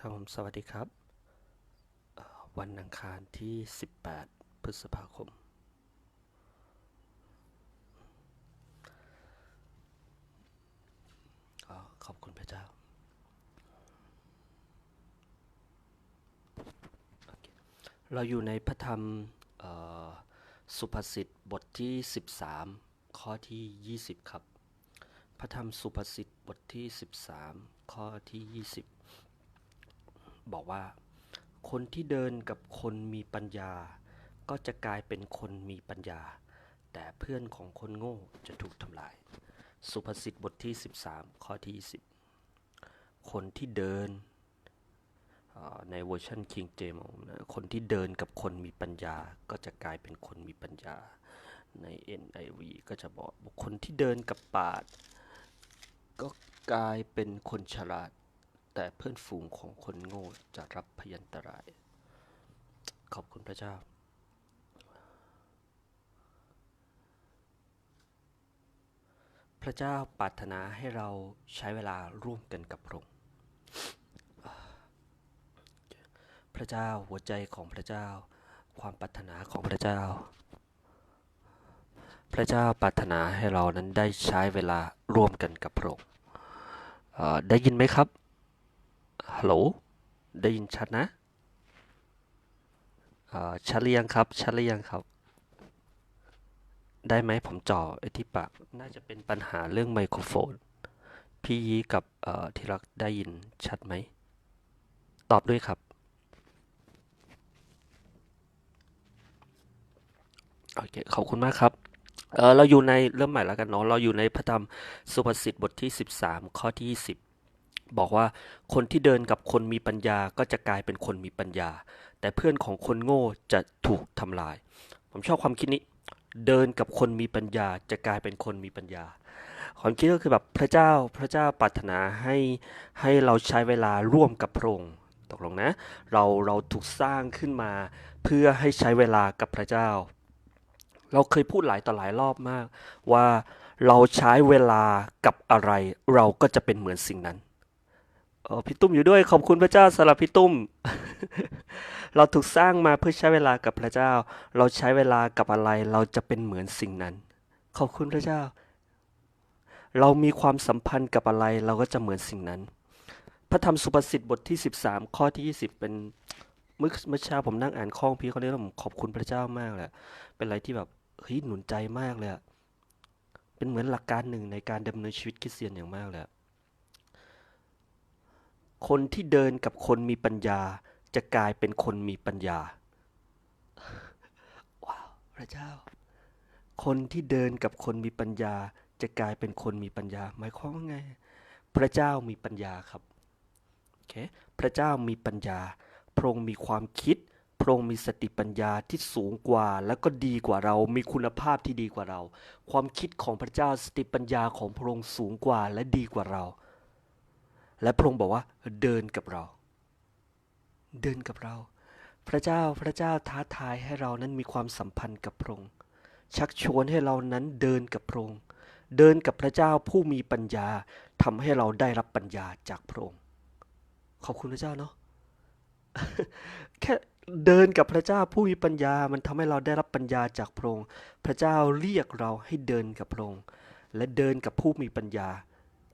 ครับผมสวัสดีครับ วันอังคารที่ 18 พฤษภาคม ขอบคุณพระเจ้า เราอยู่ในพระธรรมสุภาษิตบทที่ 13 ข้อที่ 20 ครับ พระธรรมสุภาษิตบทที่ 13 ข้อที่ 20 บอกว่า คนที่เดินกับคนมีปัญญา ก็จะกลายเป็นคนมีปัญญา แต่เพื่อนของคนโง่จะถูกทำลาย สุภาษิตบทที่ 13 ข้อที่ 20 คนที่เดินในเวอร์ชัน King James นะคนที่เดินกับคนมีปัญญา ก็จะกลายเป็นคนมีปัญญา ใน NIV ก็จะบอกบอกคนที่เดินกับปาด ก็กลายเป็นคนฉลาด แต่เพื่อนฝูงของคนโง่จะรับพยันตราย ขอบคุณพระเจ้า พระเจ้าปรารถนาให้เราใช้เวลาร่วมกันกับพระองค์พระเจ้าหัวใจของพระเจ้า ความปรารถนาของพระเจ้า พระเจ้าปรารถนาให้เรานั้นได้ใช้เวลาร่วมกันกับพระองค์ได้ยินไหมครับ ฮัลโหล ได้ยินชัดนะเอ่อชัดหรือยังครับ ชัดหรือยังครับ ได้ไหมผมจ่อไอที่ปาก น่าจะเป็นปัญหาเรื่องไมโครโฟน พี่ยีกับเอ่อที่รักได้ยินชัดไหม ตอบด้วยครับ โอเค ขอบคุณมากครับเออเราอยู่ในเริ่มใหม่แล้วกันเนาะ เราอยู่ในพระธรรมสุภาษิตบทที่ 13 ข้อที่10 บอกว่าคนที่เดินกับคนมีปัญญาก็จะกลายเป็นคนมีปัญญา แต่เพื่อนของคนโง่จะถูกทำลาย ผมชอบความคิดนี้ เดินกับคนมีปัญญาจะกลายเป็นคนมีปัญญา ความคิดก็คือแบบพระเจ้าพระเจ้าปรารถนาให้ให้เราใช้เวลาร่วมกับพระองค์ตกลงนะ เราเราถูกสร้างขึ้นมา เพื่อให้ใช้เวลากับพระเจ้า เราเคยพูดหลายต่อหลายรอบมาก ว่าเราใช้เวลากับอะไร เราก็จะเป็นเหมือนสิ่งนั้น ออพี่ตุ้มอยู่ด้วยขอบคุณพระเจ้าสำหรับพี่ตุ้ม เราถูกสร้างมาเพื่อใช้เวลากับพระเจ้า เราใช้เวลากับอะไร เราจะเป็นเหมือนสิ่งนั้น ขอบคุณพระเจ้า เรามีความสัมพันธ์กับอะไร เราก็จะเหมือนสิ่งนั้น พระธรรมสุภาษิตบทที่ 13 ข้อที่ 20 เป็นเมื่อเมื่อเช้าผมนั่งอ่านข้องพี่เขาเนี่ยผมขอบคุณพระเจ้ามากเลยเป็นอะไรที่แบบเฮ้ยหนุนใจมากเลยเป็นเหมือนหลักการหนึ่งในการดำเนินชีวิตคริสเตียนอย่างมากเลย คนที่เดินกับคนมีปัญญา จะกลายเป็นคนมีปัญญา ว้าว พระเจ้า คนที่เดินกับคนมีปัญญา จะกลายเป็นคนมีปัญญา หมายความว่าไง พระเจ้ามีปัญญาครับโอเคพระเจ้ามีปัญญา พระองค์มีความคิด พระองค์มีสติปัญญาที่สูงกว่า และก็ดีกว่าเรา มีคุณภาพที่ดีกว่าเรา ความคิดของพระเจ้า สติปัญญาของพระองค์สูงกว่าและดีกว่าเรา และพระองค์บอกว่าเดินกับเรา เดินกับเรา พระเจ้าพระเจ้าท้าทายให้เรานั้นมีความสัมพันธ์กับพระองค์ชักชวนให้เรานั้นเดินกับพระองค์เดินกับพระเจ้าผู้มีปัญญาทำให้เราได้รับปัญญาจากพระองค์ขอบคุณพระเจ้าเนาะแค่เดินกับพระเจ้าผู้มีปัญญามันทำให้เราได้รับปัญญาจากพระองค์พระเจ้าเรียกเราให้เดินกับพระองค์และเดินกับผู้มีปัญญา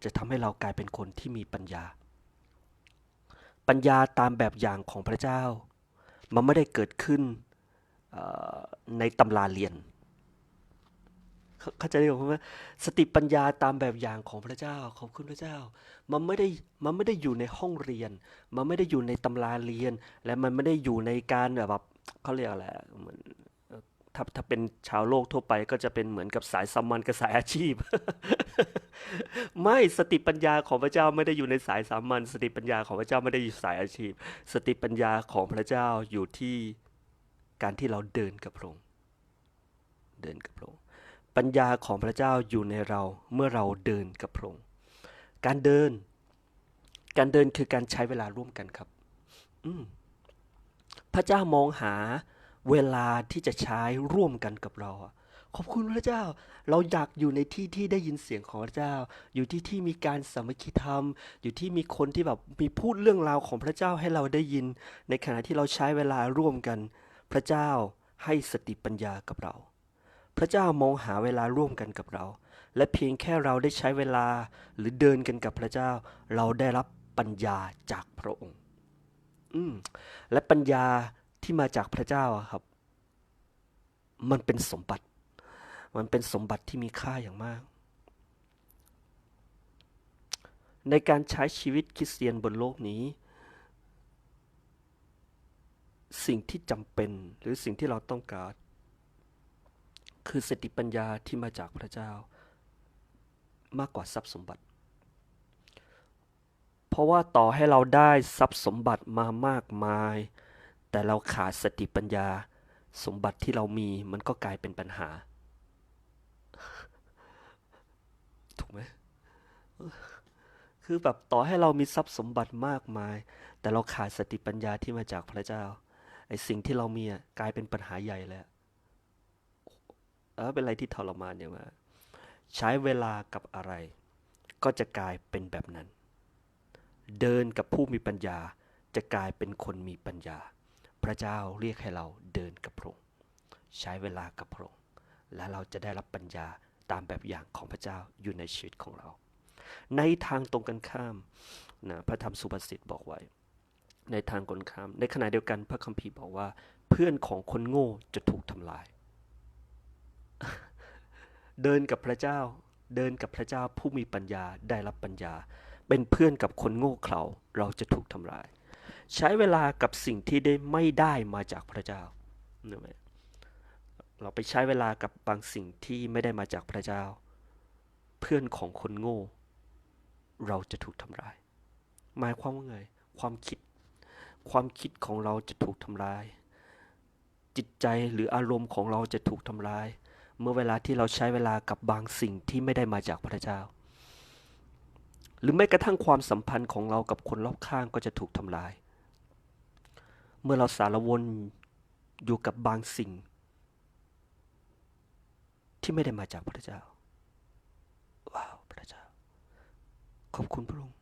จะทำให้เรากลายเป็นคนที่มีปัญญา ปัญญาตามแบบอย่างของพระเจ้า มันไม่ได้เกิดขึ้นในตำราเรียนเข้าใจไหมว่าสติปัญญาตามแบบอย่างของพระเจ้าขอบคุณพระเจ้า มันไม่ได้มันไม่ได้อยู่ในห้องเรียน มันไม่ได้อยู่ในตำราเรียน และมันไม่ได้อยู่ในการแบบเขาเรียกอะไรเหมือนถ้าถ้าเป็นชาวโลกทั่วไปก็จะเป็นเหมือนกับสายสามัญกับสายอาชีพ ไม่สติปัญญาของพระเจ้าไม่ได้อยู่ในสายสามัญสติปัญญาของพระเจ้าไม่ได้อยู่สายอาชีพ สติปัญญาของพระเจ้าอยู่ที่การที่เราเดินกับพระองค์เดินกับพระองค์ปัญญาของพระเจ้าอยู่ในเราเมื่อเราเดินกับพระองค์การเดิน การเดินคือการใช้เวลาร่วมกันครับ อืมพระเจ้ามองหาเวลาที่จะใช้ร่วมกันกับเราอะ ขอบคุณพระเจ้า เราอยากอยู่ในที่ที่ได้ยินเสียงของพระเจ้า อยู่ที่ที่มีการสามัคคีธรรม อยู่ที่มีคนที่แบบมีพูดเรื่องราวของพระเจ้าให้เราได้ยิน ในขณะที่เราใช้เวลาร่วมกัน พระเจ้าให้สติปัญญากับเรา พระเจ้ามองหาเวลาร่วมกันกับเรา และเพียงแค่เราได้ใช้เวลาหรือเดินกันกับพระเจ้า เราได้รับปัญญาจากพระองค์ อืมและปัญญาที่มาจากพระเจ้าครับ มันเป็นสมบัติ มันเป็นสมบัติที่มีค่าอย่างมาก ในการใช้ชีวิตคริสเตียนบนโลกนี้ สิ่งที่จำเป็นหรือสิ่งที่เราต้องการ คือสติปัญญาที่มาจากพระเจ้า มากกว่าทรัพย์สมบัติ เพราะว่าต่อให้เราได้ทรัพย์สมบัติมามากมาย แต่เราขาดสติปัญญาสมบัติที่เรามีมันก็กลายเป็นปัญหา ถูกไหม คือแบบต่อให้เรามีทรัพย์สมบัติมากมาย แต่เราขาดสติปัญญาที่มาจากพระเจ้า ไอ้สิ่งที่เรามีอะกลายเป็นปัญหาใหญ่เลยอะเออเป็นอะไรที่ทรมานอย่างมากใช้เวลากับอะไร ก็จะกลายเป็นแบบนั้น เดินกับผู้มีปัญญาจะกลายเป็นคนมีปัญญา พระเจ้าเรียกให้เราเดินกับพระองค์ใช้เวลากับพระองค์และเราจะได้รับปัญญาตามแบบอย่างของพระเจ้าอยู่ในชีวิตของเรา ในทางตรงกันข้ามนะพระธรรมสุภาษิตบอกไว้ ในทางกันข้าม ในขณะเดียวกันพระคัมภีร์บอกว่า เพื่อนของคนโง่จะถูกทำลาย เดินกับพระเจ้า เดินกับพระเจ้าผู้มีปัญญาได้รับปัญญา เป็นเพื่อนกับคนโง่เขลาเราจะถูกทำลาย ใช้เวลากับสิ่งที่ได้ไม่ได้มาจากพระเจ้านึกไหมเราไปใช้เวลากับบางสิ่งที่ไม่ได้มาจากพระเจ้า เพื่อนของคนโง่ เราจะถูกทำลาย หมายความว่าไง ความคิด ความคิดของเราจะถูกทำลาย จิตใจหรืออารมณ์ของเราจะถูกทำลาย เมื่อเวลาที่เราใช้เวลากับบางสิ่งที่ไม่ได้มาจากพระเจ้า หรือแม้กระทั่งความสัมพันธ์ของเรากับคนรอบข้างก็จะถูกทำลาย เมื่อเราสารวนอยู่กับบางสิ่ง ที่ไม่ได้มาจากพระเจ้า ว้าวพระเจ้า ขอบคุณพระองค์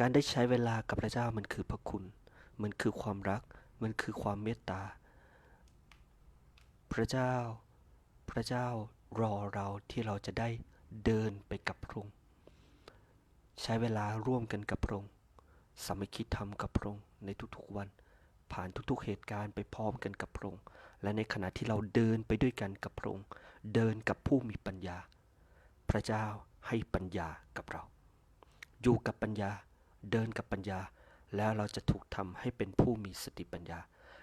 การได้ใช้เวลากับพระเจ้ามันคือพระคุณ มันคือความรัก มันคือความเมตตา พระเจ้า พระเจ้ารอเราที่เราจะได้เดินไปกับพระองค์ ใช้เวลาร่วมกันกับพระองค์สามัคคีธรรมกับพระองค์ในทุกๆวัน ผ่านทุกๆเหตุการณ์ไปพร้อมกันกับพระองค์และในขณะที่เราเดินไปด้วยกันกับพระองค์ เดินกับผู้มีปัญญา พระเจ้าให้ปัญญากับเรา อยู่กับปัญญา เดินกับปัญญา แล้วเราจะถูกทำให้เป็นผู้มีสติปัญญา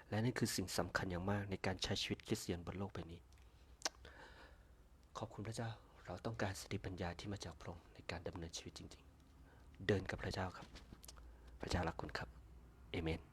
และนั่นคือสิ่งสำคัญอย่างมากในการใช้ชีวิตคริสเตียนบนโลกใบนี้ ขอบคุณพระเจ้า เราต้องการสติปัญญาที่มาจากพระองค์ในการดำเนินชีวิตจริง ๆ เดินกับพระเจ้าครับ พระเจ้ารักคุณครับเอเมน